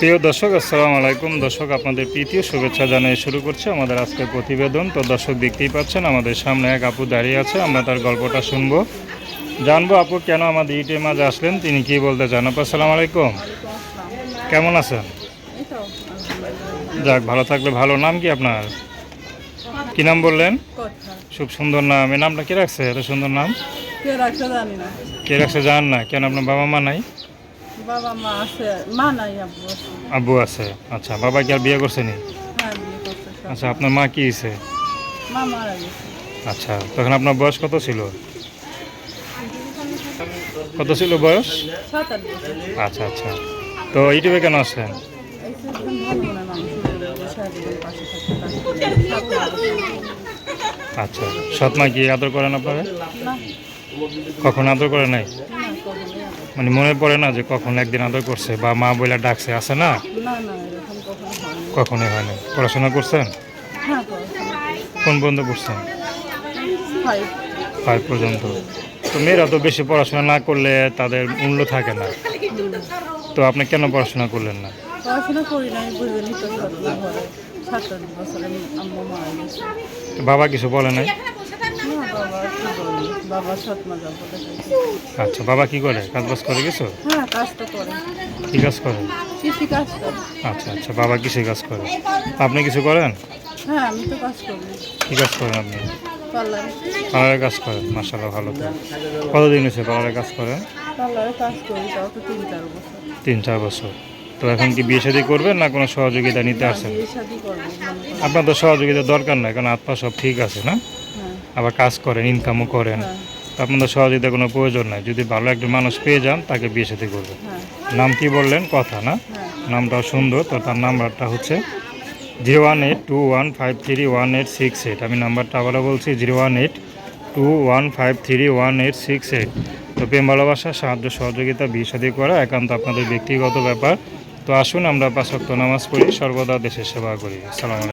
প্রিয় দর্শক আসসালামু আলাইকুম। দর্শক আপনাদের প্রীতীয় শুভেচ্ছা জানিয়ে শুরু করছে আমাদের আজকের প্রতিবেদন। তো দর্শক দেখতেই পাচ্ছেন আমাদের সামনে এক আপু দাঁড়িয়ে আছে। আমরা তার গল্পটা শুনব। জানব আপু কেন আমাদের ইটের মাঝে আসলেন? তিনি কি বলতে চান? আপু আসসালামু আলাইকুম। কেমন আছেন। যাক ভালো থাকলে ভালো। নাম কি আপনার? কি নাম বললেন? খুব সুন্দর নাম। এই নামটা কে রাখছে? এত সুন্দর নাম? কে রাখছে জানি না। কে রাখছে জান না। কেন আপনার বাবা মা নাই? বাবা মা আছে মা নাই আব্বু আছে। আব্বু আছে। আচ্ছা বাবা কি আর বিয়ে হ্যাঁ করছে সব। আচ্ছা আপনার মা কি হয়েছে মা মারা গেছে। আচ্ছা তখন আপনার বয়স কত ছিল? কত ছিল বয়স? সাত আট বছর। আচ্ছা আচ্ছা। তো ইউটিউবে কেন আসলেন এই ভালো মনে মানুষ পাশে থাকতে। আচ্ছা সৎমা কি আদর করেন আপনারা? না। কখন আদর করে নাই? না। মানে মনে পড়ে না যে কখন একদিন আদর করছে বা মা বইলা ডাকছে আছে না? না না কখনই হয়নি। পড়াশোনা করছেন? হ্যাঁ কোন পর্যন্ত পড়ছেন? ফাইভ পর্যন্ত। তো মেয়েরা তো বেশি পড়াশোনা না করলে তাদের মূল্য থাকে না। তো আপনি কেন পড়াশোনা করলেন না? বাবা কিছু বলে নাই? না বাবা আচ্ছা বাবা কি করে? কাজ বাজ করে গেছো? হ্যাঁ কাজ তো করে। কি কাজ করে কৃষি কাজ করে। আচ্ছা আচ্ছা বাবা কিসে কাজ করে। আপনি কিছু করেন? হ্যাঁ আমি তো কাজ করি। কি কাজ করেন আপনি? পার্লারে। কাজ করেন মাসাল্লাহ ভালো তো। কতদিন হয়েছে কাজ করেন? পার্লারে কাজ করি তাও তো তিন চার বছর। তিন চার বছর। তো এখন কি বিয়ে শাদী করবেন না কোনো সহযোগিতা নিতে করি আপনার তো সহযোগিতা দরকার নাই কারণ হাত পা সব ঠিক আছে না? আবার কাজ করেন ইনকামও করেন। হ্যাঁ। তো আপনাদের সহযোগিতা কোনো প্রয়োজন নাই। যদি ভালো একজন মানুষ পেয়ে যান তাকে বিয়ে শাদী করবেন। হ্যাঁ। নাম কি বললেন? কথা না? নামটা সুন্দর। তো তার নাম্বারটা হচ্ছে zero one eight two one five three one eight six eight. আমি নাম্বারটা আবারও বলছি zero one eight two one five three one eight six eight. তো প্রেম ভালোবাসা সাহায্য সহযোগিতা বিয়ে সাথে করা একান্ত আপনাদের ব্যক্তিগত ব্যাপার। তো আসুন আমরা পাঁচক্ত নামাজ পড়ি সর্বদা দেশের সেবা করি। আসসালামু